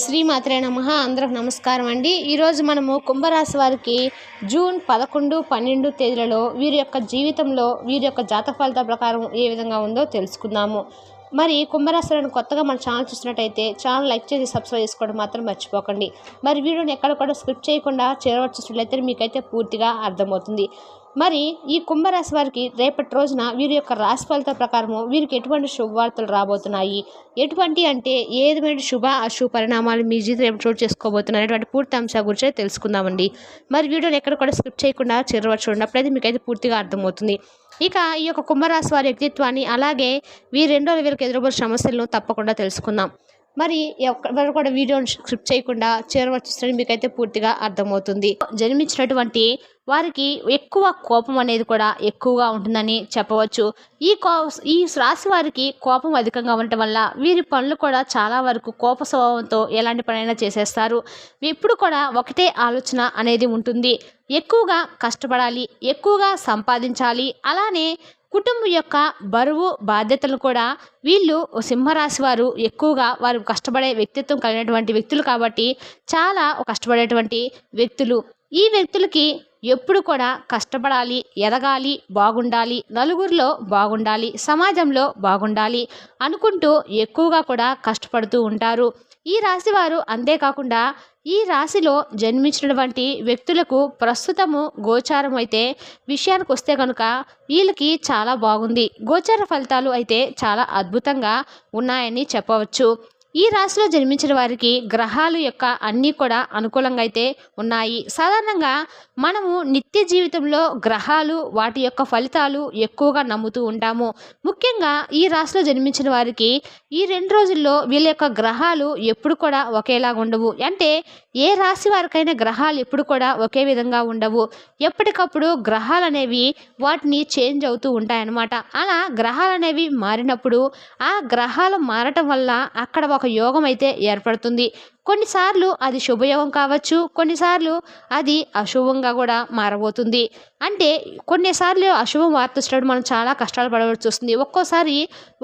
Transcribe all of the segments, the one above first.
శ్రీమాత్రే నమ. అందరికి నమస్కారం అండి. ఈరోజు మనము కుంభరాశి వారికి జూన్ పదకొండు పన్నెండు తేదీలలో వీరి యొక్క జీవితంలో వీరి యొక్క జాతక ఫలితాల ప్రకారం ఏ విధంగా ఉందో తెలుసుకుందాము. మరి కుంభరాశి వారిని కొత్తగా మన ఛానల్ చూసినట్టయితే ఛానల్ లైక్ చేసి సబ్స్క్రైబ్ చేసుకోవడం మాత్రం మర్చిపోకండి. మరి వీడియోని ఎక్కడ కూడా స్క్రిప్ట్ చేయకుండా చేరవచ్చు చూసినట్లయితే మీకైతే పూర్తిగా అర్థమవుతుంది. మరి ఈ కుంభరాశి వారికి రేపటి రోజున వీరి యొక్క రాశి ఫలిత ప్రకారము వీరికి ఎటువంటి శుభవార్తలు రాబోతున్నాయి? ఎటువంటి అంటే ఏదైనా శుభ అశుభ పరిణామాలు మీ జీవితం రేపు చోటు చేసుకోబోతున్నాయి పూర్తి అంశాల గురించి తెలుసుకుందామండి. మరి వీడియోని ఎక్కడ కూడా స్కిప్ చేయకుండా చేరవచ్చు చూడండి. అప్పుడైతే మీకైతే పూర్తిగా అర్థమవుతుంది. ఇక ఈ యొక్క కుంభరాశి వారి వ్యక్తిత్వాన్ని అలాగే వీరి రెండో వీరికి ఎదురుబోయే సమస్యలను తప్పకుండా తెలుసుకుందాం. మరి ఎవరు కూడా వీడియోని స్క్రిప్ట్ చేయకుండా చేరవచ్చు మీకైతే పూర్తిగా అర్థమవుతుంది. జన్మించినటువంటి వారికి ఎక్కువ కోపం అనేది కూడా ఎక్కువగా ఉంటుందని చెప్పవచ్చు. ఈ కో ఈ రాశి వారికి కోపం అధికంగా ఉండటం వల్ల వీరి పనులు కూడా చాలా వరకు కోప స్వభావంతో ఎలాంటి పనైనా చేసేస్తారు. ఎప్పుడు కూడా ఒకటే ఆలోచన అనేది ఉంటుంది. ఎక్కువగా కష్టపడాలి ఎక్కువగా సంపాదించాలి. అలానే కుటుంబం యొక్క బరువు బాధ్యతలు కూడా వీళ్ళు సింహరాశి వారు ఎక్కువగా వారు కష్టపడే వ్యక్తిత్వం కలిగినటువంటి వ్యక్తులు కాబట్టి చాలా కష్టపడేటువంటి వ్యక్తులు. ఈ వ్యక్తులకి ఎప్పుడు కూడా కష్టపడాలి ఎదగాలి బాగుండాలి నలుగురిలో బాగుండాలి సమాజంలో బాగుండాలి అనుకుంటూ ఎక్కువగా కూడా కష్టపడుతూ ఉంటారు. ఈ రాశి వారు అంతేకాకుండా ఈ రాశిలో జన్మించినటువంటి వ్యక్తులకు ప్రస్తుతము గోచారం అయితే విషయానికి వస్తే కనుక వీళ్ళకి చాలా బాగుంది. గోచార ఫలితాలు అయితే చాలా అద్భుతంగా ఉన్నాయని చెప్పవచ్చు. ఈ రాశిలో జన్మించిన వారికి గ్రహాలు యొక్క అన్నీ కూడా అనుకూలంగా అయితే ఉన్నాయి. సాధారణంగా మనము నిత్య జీవితంలో గ్రహాలు వాటి యొక్క ఫలితాలు ఎక్కువగా నమ్ముతూ ఉంటాము. ముఖ్యంగా ఈ రాశిలో జన్మించిన వారికి ఈ రెండు రోజుల్లో వీళ్ళ యొక్క గ్రహాలు ఎప్పుడు కూడా ఒకేలాగా ఉండవు. అంటే ఏ రాశి వారికైనా గ్రహాలు ఎప్పుడు కూడా ఒకే విధంగా ఉండవు. ఎప్పటికప్పుడు గ్రహాలు అనేవి వాటిని చేంజ్ అవుతూ ఉంటాయన్నమాట. అలా గ్రహాలు అనేవి మారినప్పుడు ఆ గ్రహాలు మారటం వల్ల అక్కడ ఒక యోగం అయితే ఏర్పడుతుంది. కొన్నిసార్లు అది శుభయోగం కావచ్చు కొన్నిసార్లు అది అశుభంగా కూడా మారబోతుంది. అంటే కొన్నిసార్లు అశుభం వార్త వచ్చినప్పుడు మనం చాలా కష్టాలు పడవలసి వస్తుంది. ఒక్కోసారి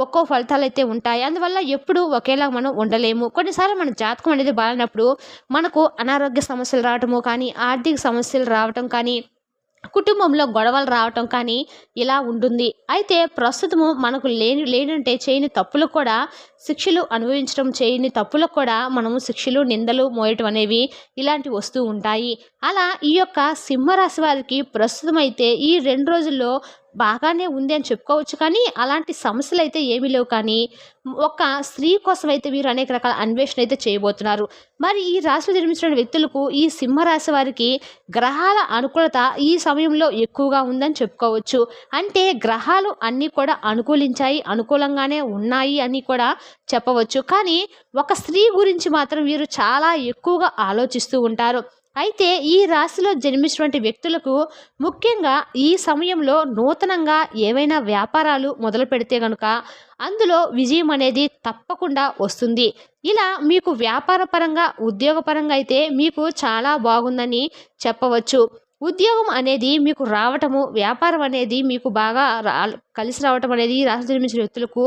ఒక్కో ఫలితాలు అయితే ఉంటాయి. అందువల్ల ఎప్పుడు ఒకేలా మనం ఉండలేము. కొన్నిసార్లు మన జాతకం అనేది బాగాలేనప్పుడు మనకు అనారోగ్య సమస్యలు రావటము కానీ ఆర్థిక సమస్యలు రావటం కానీ కుటుంబంలో గొడవలు రావటం కానీ ఇలా ఉంటుంది. అయితే ప్రస్తుతము మనకు లేని లేనంటే చేయని తప్పులకు కూడా శిక్షలు అనుభవించడం చేయని తప్పులకు కూడా మనము శిక్షలు నిందలు మోయటం అనేవి ఇలాంటివి వస్తూ ఉంటాయి. అలా ఈ యొక్క సింహరాశి వారికి ప్రస్తుతం అయితే ఈ రెండు రోజుల్లో బాగానే ఉంది అని చెప్పుకోవచ్చు కానీ అలాంటి సమస్యలు అయితే ఏమీ లేవు. కానీ ఒక స్త్రీ కోసం అయితే వీరు అనేక రకాల అన్వేషణ అయితే చేయబోతున్నారు. మరి ఈ రాశిలో జన్మించిన వ్యక్తులకు ఈ సింహరాశి వారికి గ్రహాల అనుకూలత ఈ సమయంలో ఎక్కువగా ఉందని చెప్పుకోవచ్చు. అంటే గ్రహాలు అన్నీ కూడా అనుకూలించాయి అనుకూలంగానే ఉన్నాయి అని కూడా చెప్పవచ్చు. కానీ ఒక స్త్రీ గురించి మాత్రం వీరు చాలా ఎక్కువగా ఆలోచిస్తూ ఉంటారు. అయితే ఈ రాశిలో జన్మించినటువంటి వ్యక్తులకు ముఖ్యంగా ఈ సమయంలో నూతనంగా ఏవైనా వ్యాపారాలు మొదలు పెడితే కనుక అందులో విజయం అనేది తప్పకుండా వస్తుంది. ఇలా మీకు వ్యాపారపరంగా ఉద్యోగపరంగా అయితే మీకు చాలా బాగుందని చెప్పవచ్చు. ఉద్యోగం అనేది మీకు రావటము వ్యాపారం అనేది మీకు బాగా రా కలిసి రావటం అనేది రాశి జన్మించిన వ్యక్తులకు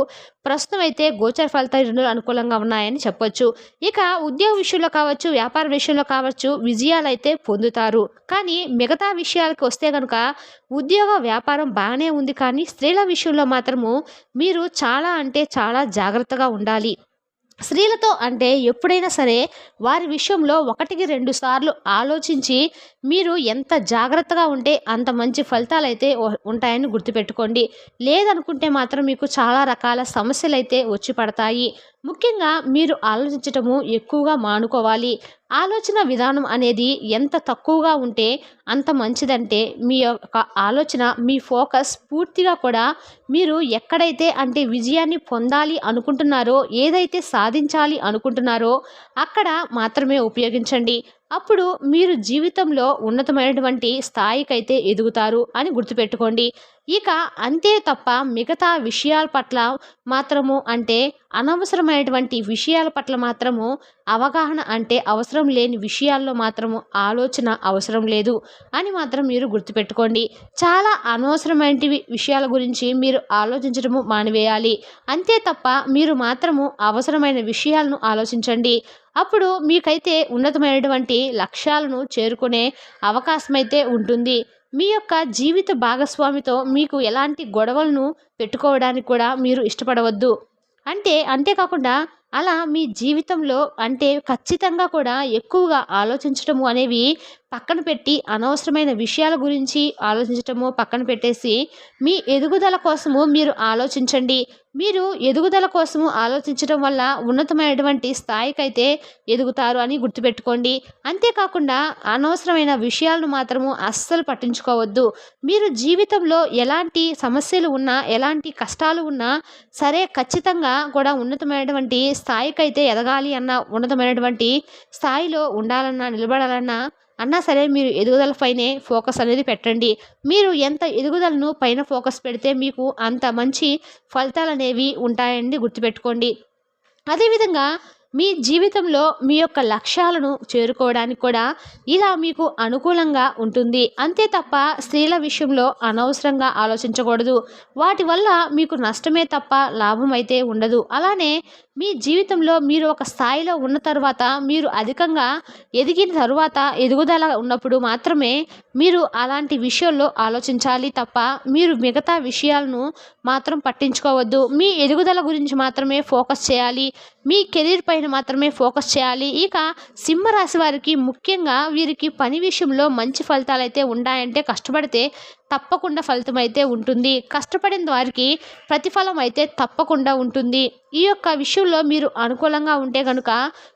ప్రస్తుతం అయితే గోచర ఫలితాలు రెండు అనుకూలంగా ఉన్నాయని చెప్పొచ్చు. ఇక ఉద్యోగ విషయంలో కావచ్చు వ్యాపార విషయంలో కావచ్చు విజయాలు అయితే పొందుతారు. కానీ మిగతా విషయాలకు వస్తే కనుక ఉద్యోగ వ్యాపారం బాగానే ఉంది కానీ స్త్రీల విషయంలో మాత్రము మీరు చాలా అంటే చాలా జాగ్రత్తగా ఉండాలి. స్త్రీలతో అంటే ఎప్పుడైనా సరే వారి విషయంలో ఒకటికి రెండు సార్లు ఆలోచించి మీరు ఎంత జాగ్రత్తగా ఉంటే అంత మంచి ఫలితాలు అయితే ఉంటాయని గుర్తుపెట్టుకోండి. లేదనుకుంటే మాత్రం మీకు చాలా రకాల సమస్యలు అయితే వచ్చి పడతాయి. ముఖ్యంగా మీరు ఆలోచించటము ఎక్కువగా మానుకోవాలి. ఆలోచన విధానం అనేది ఎంత తక్కువగా ఉంటే అంత మంచిదంటే మీ యొక్క ఆలోచన మీ ఫోకస్ పూర్తిగా కూడా మీరు ఎక్కడైతే అంటే విజయాన్ని పొందాలి అనుకుంటున్నారో ఏదైతే సాధించాలి అనుకుంటున్నారో అక్కడ మాత్రమే ఉపయోగించండి. అప్పుడు మీరు జీవితంలో ఉన్నతమైనటువంటి స్థాయికైతే ఎదుగుతారు అని గుర్తుపెట్టుకోండి. ఇక అంతే తప్ప మిగతా విషయాల పట్ల మాత్రము అంటే అనవసరమైనటువంటి విషయాల పట్ల మాత్రము అవగాహన అంటే అవసరం లేని విషయాల్లో మాత్రము ఆలోచన అవసరం లేదు అని మాత్రం మీరు గుర్తుపెట్టుకోండి. చాలా అనవసరమైన విషయాల గురించి మీరు ఆలోచించడము మానివేయాలి. అంతే తప్ప మీరు మాత్రము అవసరమైన విషయాలను ఆలోచించండి. అప్పుడు మీకైతే ఉన్నతమైనటువంటి లక్ష్యాలను చేరుకునే అవకాశం అయితే ఉంటుంది. మీ యొక్క జీవిత భాగస్వామితో మీకు ఎలాంటి గొడవలను పెట్టుకోవడానికి కూడా మీరు ఇష్టపడవద్దు. అంటే అంతేకాకుండా అలా మీ జీవితంలో అంటే ఖచ్చితంగా కూడా ఎక్కువగా ఆలోచించటము అనేవి పక్కన పెట్టి అనవసరమైన విషయాల గురించి ఆలోచించటము పక్కన పెట్టేసి మీ ఎదుగుదల కోసము మీరు ఆలోచించండి. మీరు ఎదుగుదల కోసము ఆలోచించడం వల్ల ఉన్నతమైనటువంటి స్థాయికైతే ఎదుగుతారు అని గుర్తుపెట్టుకోండి. అంతేకాకుండా అనవసరమైన విషయాలను మాత్రము అస్సలు పట్టించుకోవద్దు. మీరు జీవితంలో ఎలాంటి సమస్యలు ఉన్నా ఎలాంటి కష్టాలు ఉన్నా సరే ఖచ్చితంగా కూడా ఉన్నతమైనటువంటి స్థాయికైతే ఎదగాలి అన్న ఉన్నతమైనటువంటి స్థాయిలో ఉండాలన్నా నిలబడాలన్నా అన్నా సరే మీరు ఎదుగుదలపైనే ఫోకస్ అనేది పెట్టండి. మీరు ఎంత ఎదుగుదలను పైన ఫోకస్ పెడితే మీకు అంత మంచి ఫలితాలు అనేవి ఉంటాయండి గుర్తుపెట్టుకోండి. అదేవిధంగా మీ జీవితంలో మీ యొక్క లక్ష్యాలను చేరుకోవడానికి కూడా ఇలా మీకు అనుకూలంగా ఉంటుంది. అంతే తప్ప స్త్రీల విషయంలో అనవసరంగా ఆలోచించకూడదు. వాటి వల్ల మీకు నష్టమే తప్ప లాభం అయితే ఉండదు. అలానే మీ జీవితంలో మీరు ఒక స్థాయిలో ఉన్న తర్వాత మీరు అధికంగా ఎదిగిన తరువాత ఎదుగుదల ఉన్నప్పుడు మాత్రమే మీరు అలాంటి విషయాల్లో ఆలోచించాలి తప్ప మీరు మిగతా విషయాలను మాత్రం పట్టించుకోవద్దు. మీ ఎదుగుదల గురించి మాత్రమే ఫోకస్ చేయాలి. మీ కెరీర్ పైన మాత్రమే ఫోకస్ చేయాలి. ఇక సింహరాశి వారికి ముఖ్యంగా వీరికి పని విషయంలో మంచి ఫలితాలు అయితే ఉన్నాయంటే కష్టపడితే తప్పకుండా ఫలితం అయితే ఉంటుంది. కష్టపడిన వారికి ప్రతిఫలం అయితే తప్పకుండా ఉంటుంది. ఈ యొక్క విషయంలో మీరు అనుకూలంగా ఉంటే కనుక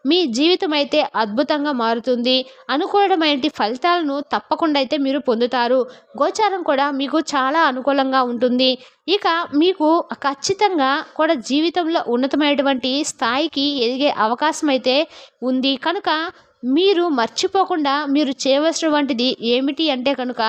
మీ జీవితం అయితే అద్భుతంగా మారుతుంది. అనుకూలమైన ఫలితాలను తప్పకుండా అయితే మీరు పొందుతారు. గోచారం కూడా మీకు చాలా అనుకూలంగా ఉంటుంది. ఇక మీకు ఖచ్చితంగా కూడా జీవితంలో ఉన్నతమైనటువంటి స్థాయికి ఎదిగే అవకాశం అయితే ఉంది. కనుక మీరు మర్చిపోకుండా మీరు చేయవలసినటువంటిది ఏమిటి అంటే కనుక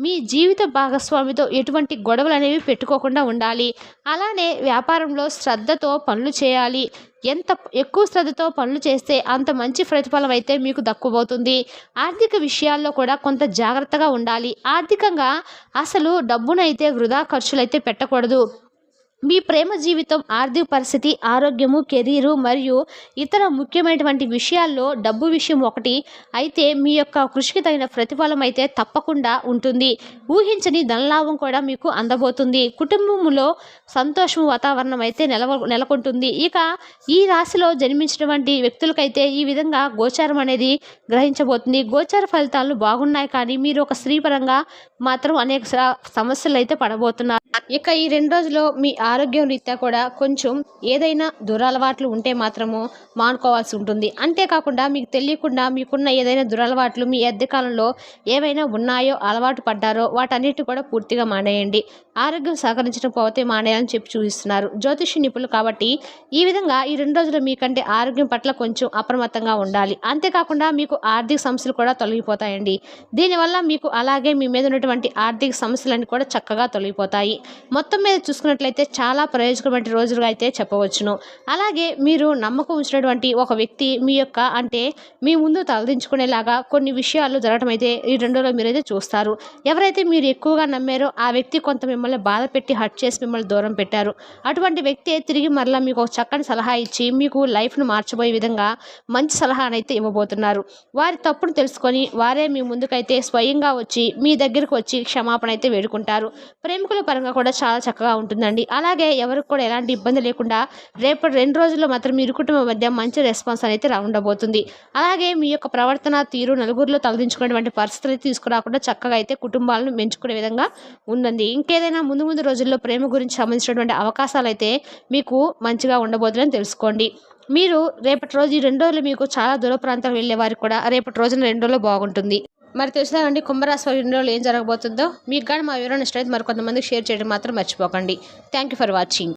మీ జీవిత భాగస్వామితో ఎటువంటి గొడవలు అనేవి పెట్టుకోకుండా ఉండాలి. అలానే వ్యాపారంలో శ్రద్ధతో పనులు చేయాలి. ఎంత ఎక్కువ శ్రద్ధతో పనులు చేస్తే అంత మంచి ప్రతిఫలం అయితే మీకు దక్కుబోతుంది. ఆర్థిక విషయాల్లో కూడా కొంత జాగ్రత్తగా ఉండాలి. ఆర్థికంగా అసలు డబ్బునైతే వృధా ఖర్చులైతే పెట్టకూడదు. మీ ప్రేమ జీవితం ఆర్థిక పరిస్థితి ఆరోగ్యము కెరీరు మరియు ఇతర ముఖ్యమైనటువంటి విషయాల్లో డబ్బు విషయం ఒకటి. అయితే మీ యొక్క కృషికి తగిన ప్రతిఫలం అయితే తప్పకుండా ఉంటుంది. ఊహించని ధనలాభం కూడా మీకు అందబోతుంది. కుటుంబంలో సంతోషం వాతావరణం అయితే నెలవ నెలకొంటుంది. ఇక ఈ రాశిలో జన్మించినటువంటి వ్యక్తులకైతే ఈ విధంగా గోచారం అనేది గ్రహించబోతుంది. గోచార ఫలితాలు బాగున్నాయి కానీ మీరు ఒక స్త్రీ పరంగా మాత్రం అనేక సమస్యలు అయితే పడబోతున్నారు. ఇక ఈ రెండు రోజుల్లో మీ ఆరోగ్యం రీత్యా కూడా కొంచెం ఏదైనా దురలవాట్లు ఉంటే మాత్రము మానుకోవాల్సి ఉంటుంది. అంతేకాకుండా మీకు తెలియకుండా మీకున్న ఏదైనా దురలవాట్లు మీ కాలంలో ఏవైనా ఉన్నాయో అలవాటు పడ్డారో వాటన్నిటి కూడా పూర్తిగా మానేయండి. ఆరోగ్యం సహకరించడం పోతే మానేయాలని చెప్పి చూపిస్తున్నారు. జ్యోతిష నిపుణులు కాబట్టి ఈ విధంగా ఈ రెండు రోజులు మీకంటే ఆరోగ్యం పట్ల కొంచెం అప్రమత్తంగా ఉండాలి. అంతేకాకుండా మీకు ఆర్థిక సమస్యలు కూడా తొలగిపోతాయండి. దీనివల్ల మీకు అలాగే మీ మీద ఉన్నటువంటి ఆర్థిక సమస్యలన్నీ కూడా చక్కగా తొలగిపోతాయి. మొత్తం మీద చూసుకున్నట్లయితే చాలా ప్రయోజకమైన రోజులుగా అయితే చెప్పవచ్చును. అలాగే మీరు నమ్మకం ఉంచినటువంటి ఒక వ్యక్తి మీ యొక్క అంటే మీ ముందు తలదించుకునేలాగా కొన్ని విషయాలు జరగడం అయితే ఈ రెండులో మీరైతే చూస్తారు. ఎవరైతే మీరు ఎక్కువగా నమ్మారో ఆ వ్యక్తి కొంత మిమ్మల్ని బాధ పెట్టి హట్ చేసి మిమ్మల్ని దూరం పెట్టారు. అటువంటి వ్యక్తి తిరిగి మరలా మీకు ఒక చక్కని సలహా ఇచ్చి మీకు లైఫ్ను మార్చబోయే విధంగా మంచి సలహానైతే ఇవ్వబోతున్నారు. వారి తప్పును తెలుసుకొని వారే మీ ముందుకైతే స్వయంగా వచ్చి మీ దగ్గరకు వచ్చి క్షమాపణ అయితే వేడుకుంటారు. ప్రేమికుల పరంగా కూడా చాలా చక్కగా ఉంటుందండి. అలాగే అలాగే ఎవరికి కూడా ఎలాంటి ఇబ్బంది లేకుండా రేపటి రెండు రోజుల్లో మాత్రం మీరు కుటుంబం మధ్య మంచి రెస్పాన్స్ అనేది ఉండబోతుంది అలాగే మీ యొక్క ప్రవర్తన తీరు నలుగురిలో తలదించుకునేటువంటి పరిస్థితులు తీసుకురాకుండా చక్కగా అయితే కుటుంబాలను మెంచుకునే విధంగా ఉందండి. ఇంకేదైనా ముందు ముందు రోజుల్లో ప్రేమ గురించి సంబంధించినటువంటి అవకాశాలు అయితే మీకు మంచిగా ఉండబోతుందని తెలుసుకోండి. మీరు రేపటి రోజు ఈ రెండు రోజులు మీకు చాలా దూర ప్రాంతాలు వెళ్ళే వారికి కూడా రేపటి రోజున రెండు రోజులు బాగుంటుంది. మరి తెలుసుదామండి కుంభరాశి వారి ఏం జరగబోతుందో. మీకు కానీ మా వివరణ ఇష్టమైతే మరికొంతమందికి షేర్ చేయడం మాత్రం మర్చిపోకండి. Thank you for watching